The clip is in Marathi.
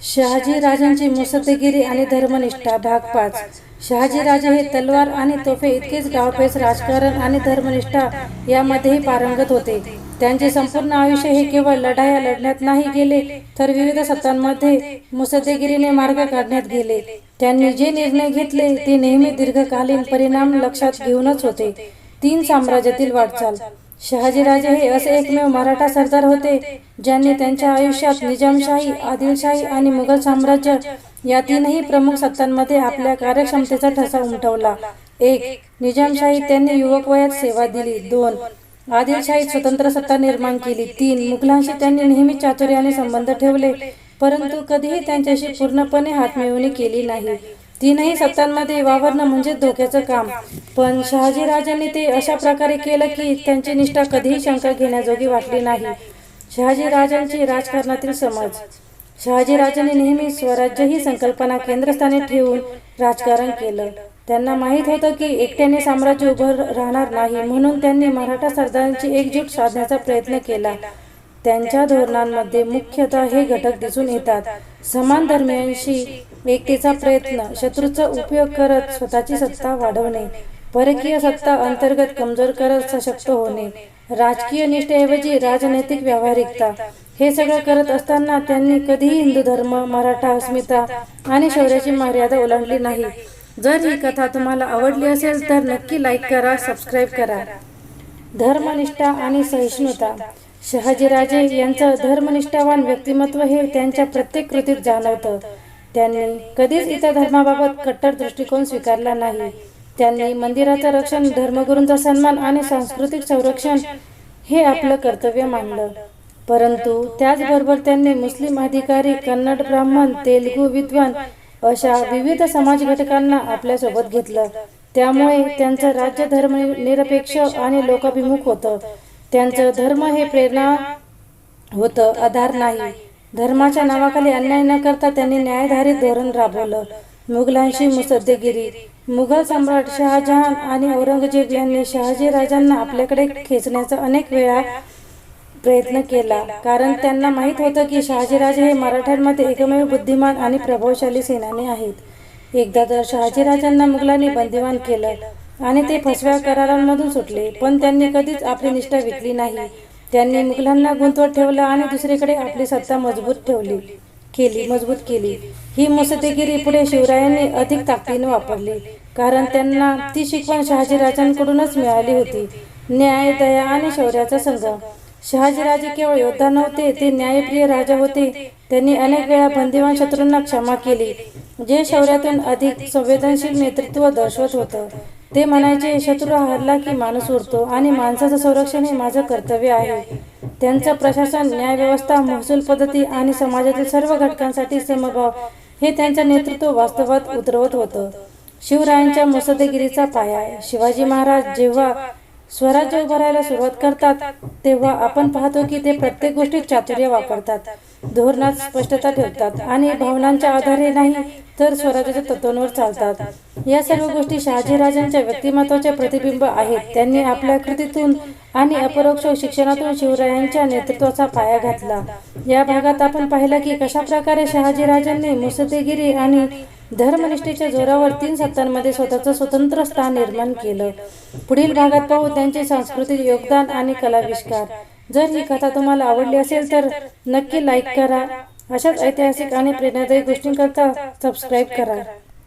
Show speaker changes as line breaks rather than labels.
शहाजी राजांची मुसद्देगिरी आणि धर्मनिष्ठा भाग पाच. शहाजी राजे हे तलवार आणि तोफे इतकेच डावपेच राजकारण आणि धर्मनिष्ठा यामध्येही पारंगत होते. त्यांचे संपूर्ण आयुष्य हे केवळ लढाया लढण्यात नाही गेले तर विविध सत्तांमध्ये मुसद्देगिरीने मार्ग काढण्यात गेले. त्यांनी जे निर्णय घेतले ते नेहमी दीर्घकालीन परिणाम लक्षात घेऊनच होते. तीन साम्राज्यातील वाटचाल. शहाजीराजे हे असे एकमेव मराठा सरदार होते ज्यांनी त्यांच्या आयुष्यात निजामशाही आदिलशाही आणि मुघल साम्राज्य या तीनही प्रमुख सत्तांमध्ये आपल्या कार्यक्षमतेचा ठसा उमटवला. एक निजामशाही त्यांनी युवक वयात सेवा दिली. दोन आदिलशाहीत स्वतंत्र सत्ता निर्माण केली. तीन मुघलांशी त्यांनी नेहमी चातुर्याने संबंध ठेवले परंतु कधीही त्यांच्याशी पूर्णपणे हातमिळवणी केली नाही. तीनही सत्तांमध्ये वावरणं म्हणजे धोक्याचं काम. पण शहाजीराजांनी ते अशा प्रकारे केलं की त्यांची निष्ठा कधीही शंका घेण्याजोगी वाटली नाही. शहाजीराजांची राजकारणातील समज. शहाजीराजांनी नेहमी स्वराज्य ही संकल्पना केंद्रस्थानी ठेवून राजकारण केलं. त्यांना माहीत होतं की एकट्याने साम्राज्य उभं राहणार नाही म्हणून त्यांनी मराठा सरदारांची एकजूट साधण्याचा प्रयत्न केला. त्यांच्या धोरणांमध्ये मुख्यतः हे घटक दिसून येतात. समान धर्मियांशी एकतेचा प्रयत्न शत्रूचा उपयोग करत स्वतःची सत्ता वाढवणे परकीय सत्ता अंतर्गत कमजोर करत सशक्त होणे राजकीय निष्ठेऐवजी राजनैतिक व्यावहारिकता. हे सगळं करत असताना त्यांनी कधीही हिंदू धर्म मराठा अस्मिता आणि शौर्याची मर्यादा ओलांडली नाही. जर ही कथा तुम्हाला आवडली असेल तर नक्की लाईक करा सबस्क्राईब करा. धर्मनिष्ठा आणि सहिष्णुता शहाजीराजे यांचं धर्मनिष्ठावान व्यक्तिमत्व हे त्यांच्या प्रत्येक कृतीत जाणवतं. त्यांनी कधीच इतर धर्माबाबत कट्टर दृष्टिकोन स्वीकारला नाही. त्यांनी मंदिराचं रक्षण धर्मगुरूंचा सन्मान आणि सांस्कृतिक संरक्षण हे आपलं कर्तव्य मानलं. परंतु त्याचबरोबर त्यांनी मुस्लिम अधिकारी कन्नड ब्राह्मण तेलुगू विद्वान अशा विविध समाज घटकांना आपल्यासोबत घेतलं. त्यामुळे त्यांचं राज्य धर्मनिरपेक्ष आणि लोकाभिमुख होतं. त्यांचं धर्म हे प्रेरणा होतं आधार नाही. धर्माच्या नावाखाली अन्याय न करता त्यांनी न्यायधारित धोरण राबवलं. मुघलांशी मुसद्देगिरी. मुघल सम्राट शहाजहान आणि औरंगजेब यांनी शहाजी राजांना आपल्याकडे खेचण्याचा अनेक वेळा प्रयत्न केला. कारण त्यांना माहीत होतं की शहाजीराजे हे मराठ्यांमध्ये एकमेव बुद्धिमान आणि प्रभावशाली सेनानी आहेत. एकदा तर शहाजीराजांना मुघलांनी बंदिवान केलं. आणि ते फसव्या करारांमधून सुटले. पण त्यांनी कधीच आपली निष्ठा विकली नाही. त्यांनी मुघलांना गुंतवत ठेवलं आणि दुसरीकडे आपली सत्ता मजबूत ठेवली केली मजबूत केली. ही मुसदेगिरी पुढे शिवरायांनी अधिक ताकदीने वापरली. कारण त्यांना ती शिकवण शहाजीराजांकडूनच मिळाली होती. न्याय दया आणि शौर्याचा संघ. शहाजीराजे केवळ योद्धा नव्हते ते न्यायप्रिय राजा होते. त्यांनी अनेक वेळा बंदिवान शत्रूंना क्षमा केली जे शौर्यातून अधिक संवेदनशील नेतृत्व दर्शवत होतं. ते म्हणायचे शत्रू हरला की माणूस उरतो आणि माणसाचं संरक्षण हे माझं कर्तव्य आहे. त्यांचं प्रशासन न्यायव्यवस्था महसूल पद्धती आणि समाजातील सर्व घटकांसाठी समभाव हे त्यांचं नेतृत्व वास्तवात उतरवत होतं. शिवरायांच्या मुसद्देगिरीचा पाया शिवाजी महाराज जेव्हा स्वराज्य उभारायला सुरुवात करतात तेव्हा आपण पाहतो की ते प्रत्येक गोष्टीत चातुर्य वापरतात. धोरणात स्पष्टता ठेवतात आणि भावनांच्या आधारे नाही तर स्वराज्याच्या तत्वांवर चालतात. या सर्व गोष्टी शहाजीराजांच्या व्यक्तिमत्वाचे प्रतिबिंब आहेत. त्यांनी आपल्या कृतीतून आणि अपरोक्ष शिक्षणातून शिवरायांच्या नेतृत्वाचा पाया घातला. या भागात आपण पाहिलं की कशा प्रकारे शहाजीराजांनी मुसदेगिरी आणि धर्मनिष्ठेच्या जोरावर तीन सत्तांमध्ये स्वतःचं स्वतंत्र स्थान निर्माण केलं. पुढील भागात पाहू त्यांचे सांस्कृतिक योगदान आणि कलाविष्कार. जर ही कथा तुम्हाला आवडली असेल तर नक्की लाईक करा. अशाच ऐतिहासिक आणि प्रेरणादायी गोष्टींकरता सबस्क्राईब करा.